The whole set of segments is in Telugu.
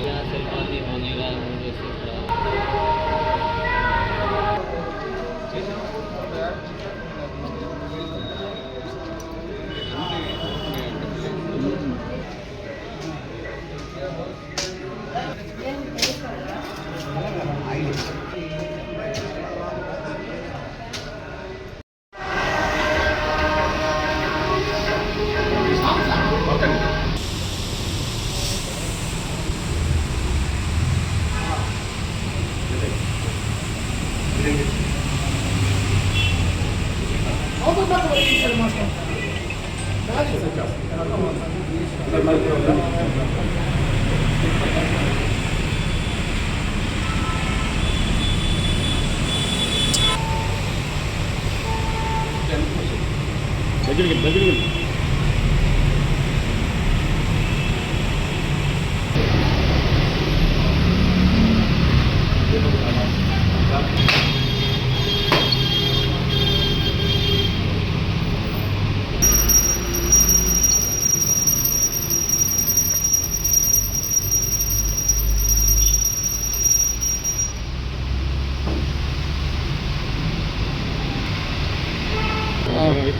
Gracias, Pati, Moneda. దగ్గరికి దగ్గరికి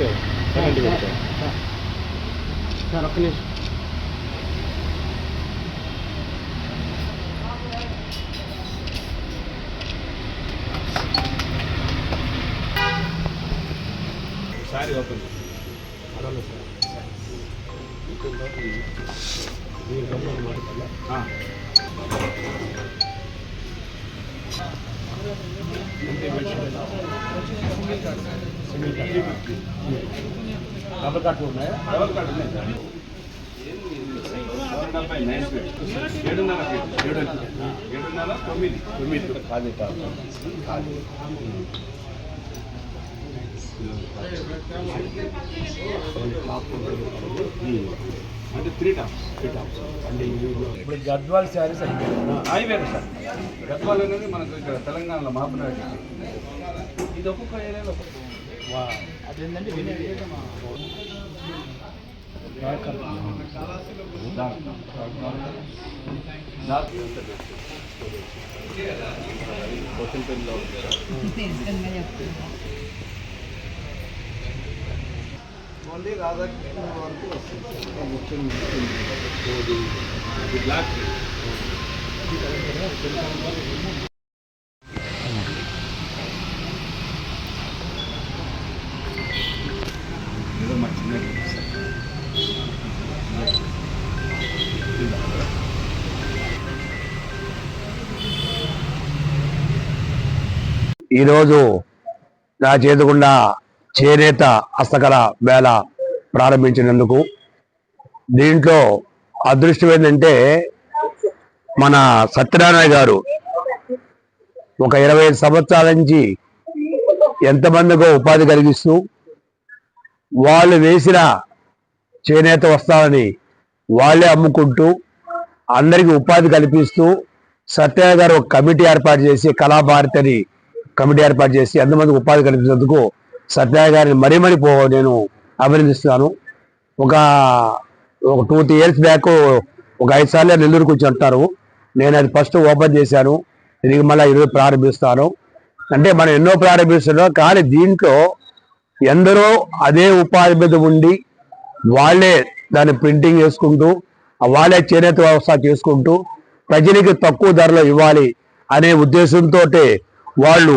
Gracias. సార్ ఒక్క నిమిషం సారీ ఓపెన్ డబుల్ కార్డు ఉన్నాయా డబల్ కార్డు ఉన్నాయి సార్ డెబ్బై నైన్ ఫీట్ ఏడున్నర ఫీట్ ఏడు ఏడున్నర తొమ్మిది తొమ్మిది ఖాళీ కాదు ఖాళీ అంటే త్రీ టాప్స్ త్రీ టాప్స్ అంటే ఇప్పుడు గద్వాల్ శారీస్ అయిపోయింది హైవే సార్. గద్వాల్ అనేది మనకు ఇక్కడ తెలంగాణలో మహబూబ్నగర్ ఇది ఒక్కొక్క ఏరియాలో ఒక్కొక్క అదేంటంటే ఓన్లీ రాధాకృష్ణ వరకు వస్తుంది. ఈరోజు నా చేతుకుండా చేనేత హస్తకళ వేళ ప్రారంభించినందుకు దీంట్లో అదృష్టం ఏంటంటే మన సత్యనారాయణ గారు ఒక ఇరవై ఐదు సంవత్సరాల నుంచి ఎంతమందికో ఉపాధి కలిగిస్తూ వాళ్ళు వేసిన చేనేత వస్త్రాలని వాళ్ళే అమ్ముకుంటూ అందరికీ ఉపాధి కల్పిస్తూ సత్యనారాయణ గారు ఒక కమిటీ ఏర్పాటు చేసి కళాభారతి అని కమిటీ ఏర్పాటు చేసి ఎంతమందికి ఉపాధి కల్పించినందుకు సత్యాయ గారిని మరీ మరీ పో నేను అభినందిస్తున్నాను. ఒక ఒక టూ త్రీ ఇయర్స్ బ్యాక్ ఒక ఐదు సార్లు నెల్లూరుకు వచ్చి అంటారు. నేను అది ఫస్ట్ ఓపెన్ చేశాను. దీనికి మళ్ళీ ఈరోజు ప్రారంభిస్తాను. అంటే మనం ఎన్నో ప్రారంభిస్తున్నాం కానీ దీంట్లో ఎందరో అదే ఉపాధి మీద ఉండి వాళ్ళే దాన్ని ప్రింటింగ్ చేసుకుంటూ వాళ్ళే చేనేత వ్యవస్థ చేసుకుంటూ ప్రజలకి తక్కువ ధరలో ఇవ్వాలి అనే ఉద్దేశంతో వాళ్ళు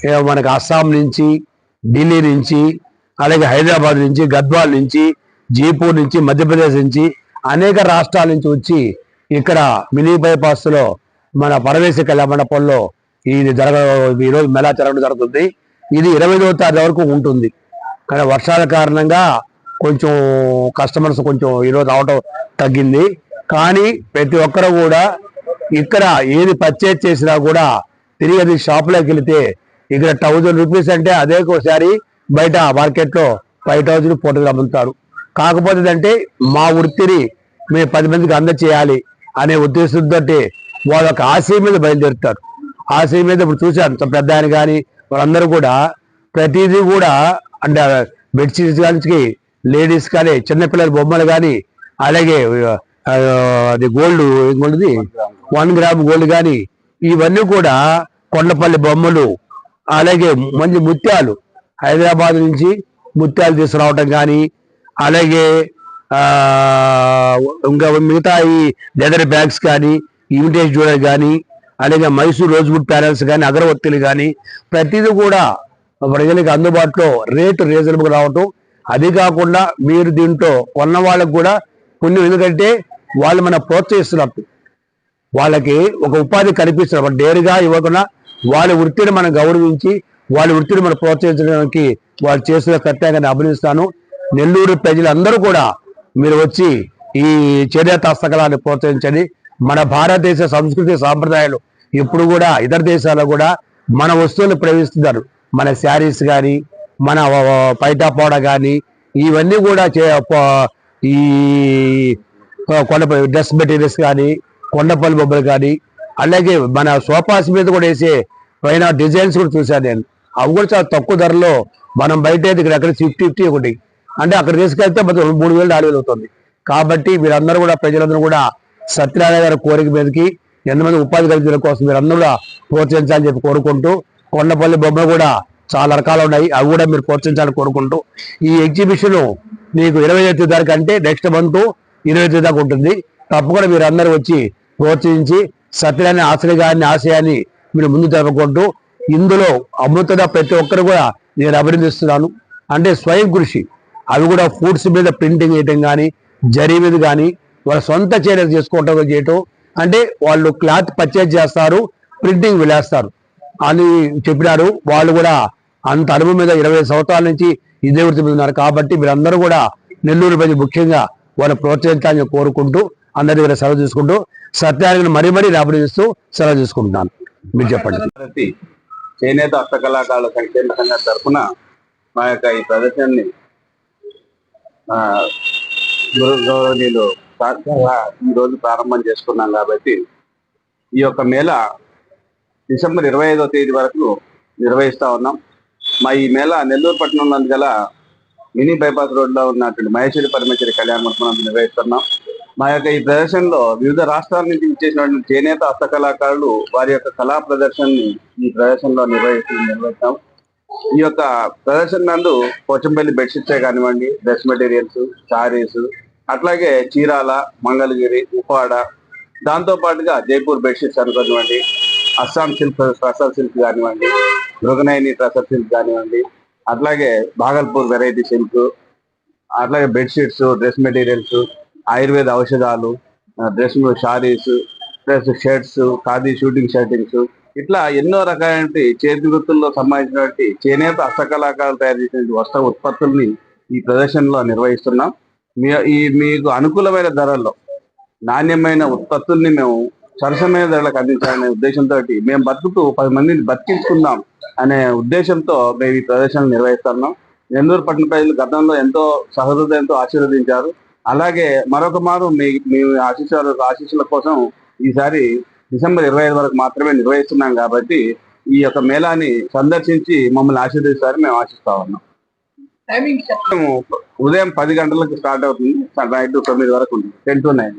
మనకు మనకి అస్సాం నుంచి ఢిల్లీ నుంచి అలాగే హైదరాబాద్ నుంచి గద్వాల్ నుంచి జైపూర్ నుంచి మధ్యప్రదేశ్ నుంచి అనేక రాష్ట్రాల నుంచి వచ్చి ఇక్కడ మినీ బైపాస్లో మన పరవేశ కళ్యాణ మండపంలో ఇది జరగ ఈరోజు మెలా జరగడం జరుగుతుంది. ఇది ఇరవై తారీఖు వరకు ఉంటుంది. కానీ వర్షాల కారణంగా కొంచెం కస్టమర్స్ కొంచెం ఈరోజు రావడం తగ్గింది. కానీ ప్రతి ఒక్కరు కూడా ఇక్కడ ఏది పర్చేజ్ చేసినా కూడా తిరిగి అది షాప్లోకి వెళితే ఇక్కడ థౌజండ్ రూపీస్ అంటే అదే ఒకసారి బయట మార్కెట్లో ఫైవ్ థౌజండ్ ఫోటోలు అమ్ముతారు. కాకపోతే అంటే మా వృత్తిని మేము పది మందికి అందచేయాలి అనే ఉద్దేశంతో వాళ్ళ ఒక ఆశయం మీద బయలుదేరుతారు. ఆశయం మీద ఇప్పుడు చూశాను పెద్ద ఆయన కానీ వాళ్ళందరూ కూడా ప్రతిదీ కూడా అంటే బెడ్షీట్స్ కానీ లేడీస్ కానీ చిన్నపిల్లల బొమ్మలు కానీ అలాగే అది గోల్డ్ గోల్డ్ది వన్ గ్రామ్ గోల్డ్ కానీ ఇవన్నీ కూడా కొండపల్లి బొమ్మలు అలాగే మంచి ముత్యాలు హైదరాబాద్ నుంచి ముత్యాలు తీసుకురావటం కానీ అలాగే ఇంకా మిగతా ఈ లెదర్ బ్యాగ్స్ కానీ ఇమిటేషన్ జ్యువెలరీ కానీ అలాగే మైసూర్ రోజ్వుడ్ ప్యానల్స్ కానీ అగరవత్తులు కానీ ప్రతిదీ కూడా ప్రజలకు అందుబాటులో రేటు రీజనబుల్ రావటం. అది కాకుండా మీరు దీంట్లో కొన్న వాళ్ళకు కూడా పుణ్యం. ఎందుకంటే వాళ్ళు మన ప్రోత్సహిస్తున్నట్టు. వాళ్ళకి ఒక ఉపాధి కల్పిస్తున్నారు డేరుగా ఇవ్వకుండా వాళ్ళ వృత్తిని మనం గౌరవించి వాళ్ళ వృత్తిని మనం ప్రోత్సహించడానికి వాళ్ళు చేసిన కర్తవ్యాన్ని అభినందిస్తాను. నెల్లూరు ప్రజలందరూ కూడా మీరు వచ్చి ఈ చేనేత హస్తకళాన్ని ప్రోత్సహించండి. మన భారతదేశ సంస్కృతి సాంప్రదాయాలు ఇప్పుడు కూడా ఇతర దేశాల్లో కూడా మన వస్తువులు ప్రవేశిస్తున్నారు. మన శారీస్ కానీ మన పైటాపోడ కానీ ఇవన్నీ కూడా చే- ఈ కొండ డ్రెస్ మెటీరియల్స్ కానీ కొండపల్లి బొమ్మలు కానీ అలాగే మన సోఫాస్ మీద కూడా వేసే పైన డిజైన్స్ కూడా చూశాను నేను. అవి కూడా చాలా తక్కువ ధరలో మనం బయట దగ్గర ఇక్కడ అక్కడ ఫిఫ్టీ ఫిఫ్టీ ఒకటి. అంటే అక్కడ తీసుకెళ్తే మూడు వేలు నాలుగు వేలు అవుతుంది. కాబట్టి మీరందరూ కూడా ప్రజలందరూ కూడా సత్యనారాయణ గారి కోరిక మీదకి ఎంతమంది ఉపాధి కల్పించడం కోసం మీరందరూ కూడా ప్రోత్సహించాలని చెప్పి కోరుకుంటూ కొండపల్లి బొమ్మలు కూడా చాలా రకాలు ఉన్నాయి. అవి కూడా మీరు ప్రోత్సహించాలని కోరుకుంటూ ఈ ఎగ్జిబిషన్ మీకు ఇరవై ఐదు తారీఖు అంటే నెక్స్ట్ మంత్ ఇరవై ఐదు దాకా ఉంటుంది. తప్పకుండా మీరు అందరూ వచ్చి ప్రోత్సహించి సత్యాన్ని ఆశ్రయాన్ని ఆశయాన్ని మీరు ముందు జరుపుకుంటూ ఇందులో అమృతగా ప్రతి ఒక్కరు కూడా నేను అభినందిస్తున్నాను. అంటే స్వయం కృషి. అవి కూడా ఫుడ్స్ మీద ప్రింటింగ్ చేయటం కానీ జరీ మీద కానీ వాళ్ళ సొంత చర్యలు చేసుకోవటం చేయటం. అంటే వాళ్ళు క్లాత్ పర్చేజ్ చేస్తారు ప్రింటింగ్ వెళ్ళేస్తారు అని చెప్పినారు. వాళ్ళు కూడా అంత అనుభవం మీద ఇరవై సంవత్సరాల నుంచి ఇదే వృత్తి మీద ఉన్నారు. కాబట్టి మీరందరూ కూడా నెల్లూరు ప్రజలు ముఖ్యంగా వాళ్ళు ప్రోత్సహించాలని కోరుకుంటూ అందరి దగ్గర సెలవు తీసుకుంటూ సత్యాన్ని మరీ మరీ అభినందిస్తూ సెలవు తీసుకుంటున్నాను మీరు చెప్పండి. చేనేత హస్తకళాకారుల సంక్షేమ సంఘం తరఫున మా యొక్క ఈ ప్రదర్శనని గౌరవనీయులు సాక్షాత్గా ఈ రోజు ప్రారంభం చేసుకున్నాం కాబట్టి ఈ యొక్క మేళ డిసెంబర్ ఇరవై ఐదో తేదీ వరకు నిర్వహిస్తా ఉన్నాం. మా ఈ మేళ నెల్లూరు పట్టణంలో గల మినీ బైపాస్ రోడ్లో ఉన్నటువంటి మహేశ్వరి పరమేశ్వరి కళ్యాణ మండపం నిర్వహిస్తున్నాం. మా యొక్క ఈ ప్రదర్శనలో వివిధ రాష్ట్రాల నుంచి ఇచ్చేసినటువంటి చేనేత హస్తకళాకారులు వారి యొక్క కళా ప్రదర్శనని ఈ ప్రదర్శనలో నిర్వహిస్తూ నిర్వహిస్తాం. ఈ యొక్క ప్రదర్శన నందు పోచంపల్లి బెడ్షీట్సే కానివ్వండి డ్రెస్ మెటీరియల్స్ శారీస్ అట్లాగే చీరాల మంగళగిరి ఉపాడ దాంతో పాటుగా జైపూర్ బెడ్షీట్స్ అనుకోనివ్వండి అస్సాం సిల్క్ ట్రసర్ సిల్క్ కానివ్వండి మృగనైని ట్రసర్ సిల్క్ కానివ్వండి అట్లాగే భాగల్పూర్ వెరైటీ సిల్క్ అట్లాగే బెడ్షీట్స్ డ్రెస్ మెటీరియల్స్ ఆయుర్వేద ఔషధాలు dress saris plus shirts khadi suiting shirtings ఇట్లా ఎన్నో రకాలైన చేతి వృత్తుల్లో సంబంధించినటువంటి చేనేత హస్తకళాకారులు తయారు చేసిన వస్త్ర ఉత్పత్తుల్ని ఈ ప్రదర్శనలో నిర్వహిస్తున్నాం. మీ ఈ మీకు అనుకూలమైన ధరల్లో నాణ్యమైన ఉత్పత్తుల్ని మేము సరసమైన ధరలకు అందించాలనే ఉద్దేశంతో మేము బతుకుతూ పది మందిని బతికించుకుందాం అనే ఉద్దేశంతో మేము ఈ ప్రదర్శనలు నిర్వహిస్తున్నాం. నెల్లూరు పట్టణ ప్రజలు గతంలో ఎంతో సహృదయంతో ఆశీర్వదించారు. అలాగే మరొక మారు మీ మీ ఆశీస్సుల ఆశీస్సుల కోసం ఈసారి డిసెంబర్ ఇరవై ఐదు వరకు మాత్రమే నిర్వహిస్తున్నాం కాబట్టి ఈ యొక్క మేళాని సందర్శించి మమ్మల్ని ఆశీర్వదిస్తారని మేము ఆశిస్తా ఉన్నాం. మేము ఉదయం పది గంటలకు స్టార్ట్ అవుతుంది. నైట్ తొమ్మిది వరకు ఉంటుంది. Ten to nine